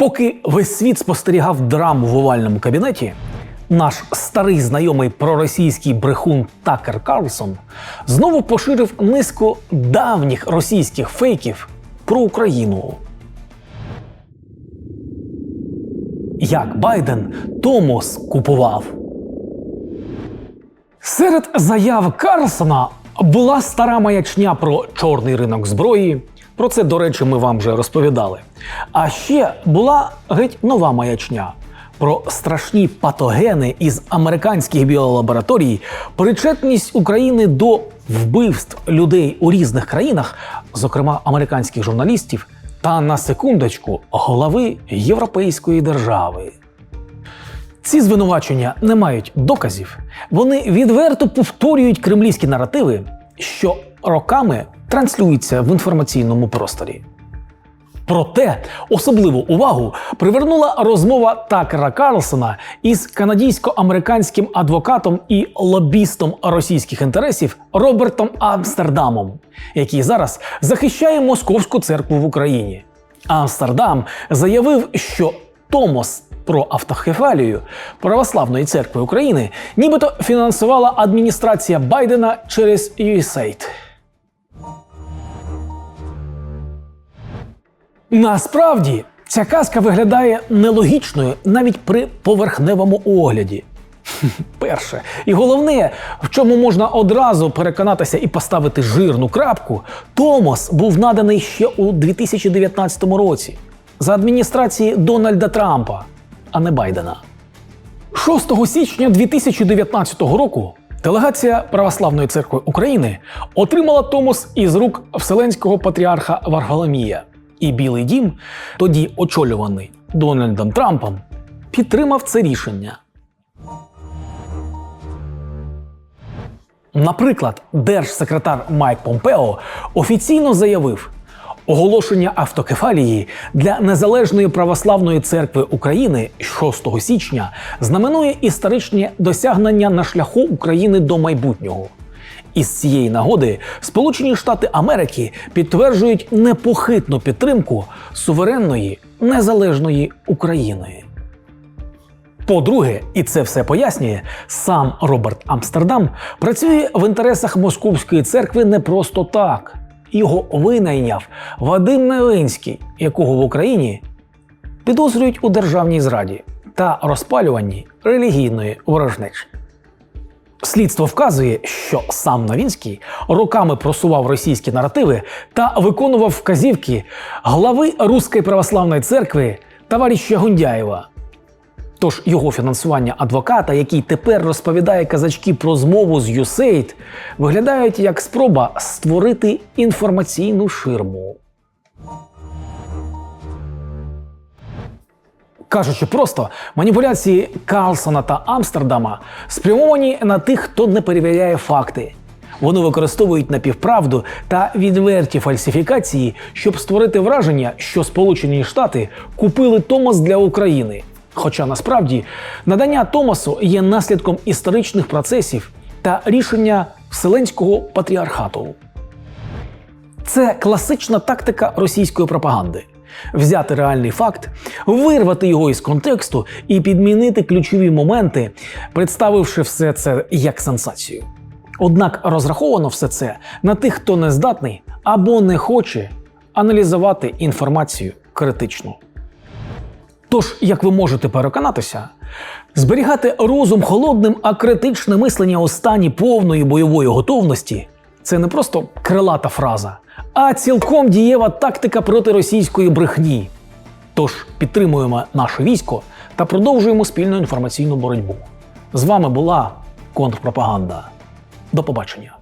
Поки весь світ спостерігав драму в овальному кабінеті, наш старий знайомий проросійський брехун Такер Карлсон знову поширив низку давніх російських фейків про Україну. Як Байден Томос купував. Серед заяв Карлсона була стара маячня про чорний ринок зброї. Про це, до речі, ми вам вже розповідали. А ще була геть нова маячня про страшні патогени із американських біолабораторій, причетність України до вбивств людей у різних країнах, зокрема американських журналістів, та на секундочку голови Європейської держави. Ці звинувачення не мають доказів. Вони відверто повторюють кремлівські наративи, що роками транслюються в інформаційному просторі. Проте особливу увагу привернула розмова Такера Карлсона із канадійсько-американським адвокатом і лобістом російських інтересів Робертом Амстердамом, який зараз захищає московську церкву в Україні. Амстердам заявив, що Томос про автокефалію Православної церкви України нібито фінансувала адміністрація Байдена через USAID. Насправді ця казка виглядає нелогічною навіть при поверхневому огляді. Перше, і головне, в чому можна одразу переконатися і поставити жирну крапку, Томос був наданий ще у 2019 році за адміністрації Дональда Трампа, а не Байдена. 6 січня 2019 року делегація Православної церкви України отримала Томос із рук Вселенського патріарха Варфоломія. І Білий Дім, тоді очолюваний Дональдом Трампом, підтримав це рішення. Наприклад, держсекретар Майк Помпео офіційно заявив, оголошення автокефалії для Незалежної православної церкви України 6 січня знаменує історичні досягнення на шляху України до майбутнього. Із цієї нагоди Сполучені Штати Америки підтверджують непохитну підтримку суверенної незалежної України. По-друге, і це все пояснює, сам Роберт Амстердам працює в інтересах Московської церкви не просто так. Його винайняв Вадим Невинський, якого в Україні підозрюють у державній зраді та розпалюванні релігійної ворожнечі. Слідство вказує, що сам Новінський роками просував російські наративи та виконував вказівки глави Руської православної церкви товариша Гундяєва. Тож його фінансування адвоката, який тепер розповідає казачки про змову з USAID, виглядають як спроба створити інформаційну ширму. Кажучи просто, маніпуляції Карлсона та Амстердама спрямовані на тих, хто не перевіряє факти. Вони використовують напівправду та відверті фальсифікації, щоб створити враження, що Сполучені Штати купили Томас для України. Хоча насправді надання Томасу є наслідком історичних процесів та рішення Вселенського патріархату. Це класична тактика російської пропаганди. Взяти реальний факт, вирвати його із контексту і підмінити ключові моменти, представивши все це як сенсацію. Однак розраховано все це на тих, хто не здатний або не хоче аналізувати інформацію критично. Тож, як ви можете переконатися, зберігати розум холодним, а критичне мислення у стані повної бойової готовності це не просто крилата фраза, а цілком дієва тактика проти російської брехні. Тож підтримуємо наше військо та продовжуємо спільну інформаційну боротьбу. З вами була контрпропаганда. До побачення.